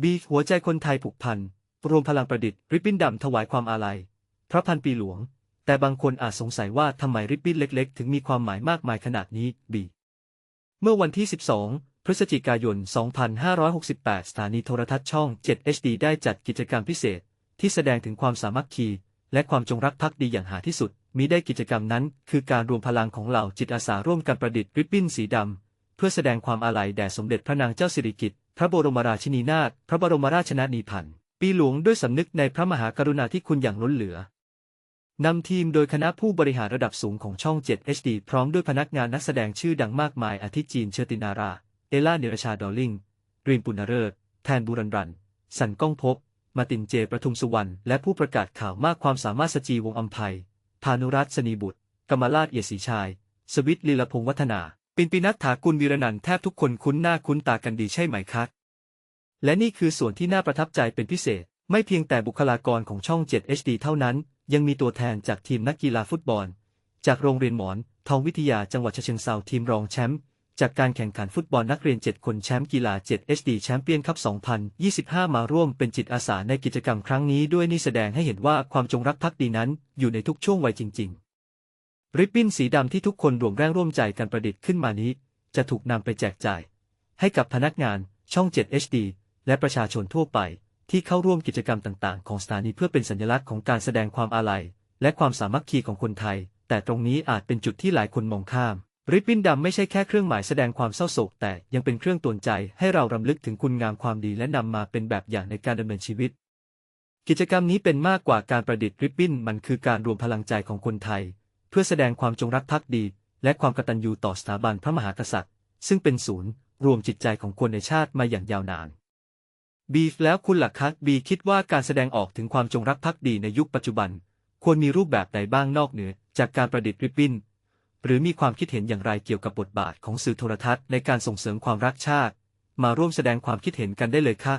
บีหัวใจคนไทยผูกพัน รวมพลังประดิษฐ์ริบบิ้นดำถวายความอาลัย พระพันปีหลวง แต่บางคนอาจสงสัยว่าทำไมริบบิ้นเล็ก ๆ ถึงมีความหมายมากมายขนาดนี้บีเมื่อวันที่ 12 พฤศจิกายน 2568 สถานีโทรทัศน์ช่อง 7 HD ได้จัดกิจกรรมพิเศษ ที่แสดงถึงความสามัคคี และความจงรักภักดีอย่างหาที่สุด มีได้กิจกรรมนั้น คือการรวมพลังของเหล่าจิตอาสาร่วมกันประดิษฐ์ริบบิ้นสีดำเพื่อแสดงความอาลัยแด่สมเด็จพระนางเจ้าสิริกิติ์ พระบรมราชินีนาถพระบรมราชชนนีพันธ์ปีหลวงด้วยสำนึกในพระมหากรุณาธิคุณอย่างล้นเหลือนำทีมโดยคณะผู้บริหารระดับสูงของช่อง 7 HD พร้อมด้วยพนักงานนักแสดงชื่อดังมากมายอาทิจีนเชอตินารา เอล่าเนรชาดอลลิงรีนปุณเริศแทนบุรันรัน สันก้องภพมาตินเจประทุมสุวรรณ และผู้ประกาศข่าวมากความสามารถสจีวงอัมภัยพานุรัตน์สนีบุตร กมราชเอียศรีชาย สวิตลีลพงษ์วัฒนา ปินปินัทถากุลวีรนันท์แทบทุกคนคุ้นหน้าคุ้นตากันดีใช่ไหมครับ และนี่คือส่วนที่น่าประทับใจเป็นพิเศษ ไม่เพียงแต่บุคลากรของช่อง 7 HD เท่านั้น ยังมีตัวแทนจากทีมนักกีฬาฟุตบอล จากโรงเรียนหมอน ทองวิทยาจังหวัดเชิงเทราทีมรองแชมป์จากการแข่งขันฟุตบอลนักเรียน 7 คนแชมป์กีฬา 7 HD แชมเปี้ยนคัพ 2025 มาร่วมเป็นจิตอาสาในกิจกรรมครั้งนี้ด้วยนี่แสดงให้เห็นว่าความจงรักภักดีนั้นอยู่ในทุกช่วงวัยจริง ๆ ริบบิ้นสีดำที่ทุกคนรวมแรงร่วมใจกันประดิษฐ์ขึ้นมานี้ จะถูกนำไปแจกจ่าย ให้กับพนักงานช่อง 7 HD และประชาชนทั่วไป ที่เข้าร่วมกิจกรรมต่างๆ ของสถานีเพื่อเป็นสัญลักษณ์ของการแสดงความอาลัย และความสามัคคีของคนไทย แต่ตรงนี้อาจเป็นจุดที่หลายคนมองข้าม ริบบิ้นดำไม่ใช่แค่เครื่องหมายแสดงความเศร้าโศก แต่ยังเป็นเครื่องตือนใจให้เรารำลึกถึงคุณงามความดีและนำมาเป็นแบบอย่างในการดำเนินชีวิต กิจกรรมนี้เป็นมากกว่าการประดิษฐ์ริบบิ้นมันคือการรวมพลังใจของคนไทย เพื่อแสดงความจงรักภักดี และความกตัญญูต่อสถาบันพระมหากษัตริย์ ซึ่งเป็นศูนย์ รวมจิตใจของคนในชาติมาอย่างยาวนานบีฟแล้วคุณล่ะครับบีคิดว่าการแสดงออกถึงความจงรักภักดีในยุคปัจจุบัน ควรมีรูปแบบใดบ้างนอกเหนือ จากการประดิษฐ์ริบบิ้น หรือมีความคิดเห็นอย่างไรเกี่ยวกับบทบาทของสื่อโทรทัศน์ในการส่งเสริมความรักชาติ มาร่วมแสดงความคิดเห็นกันได้เลยค่ะ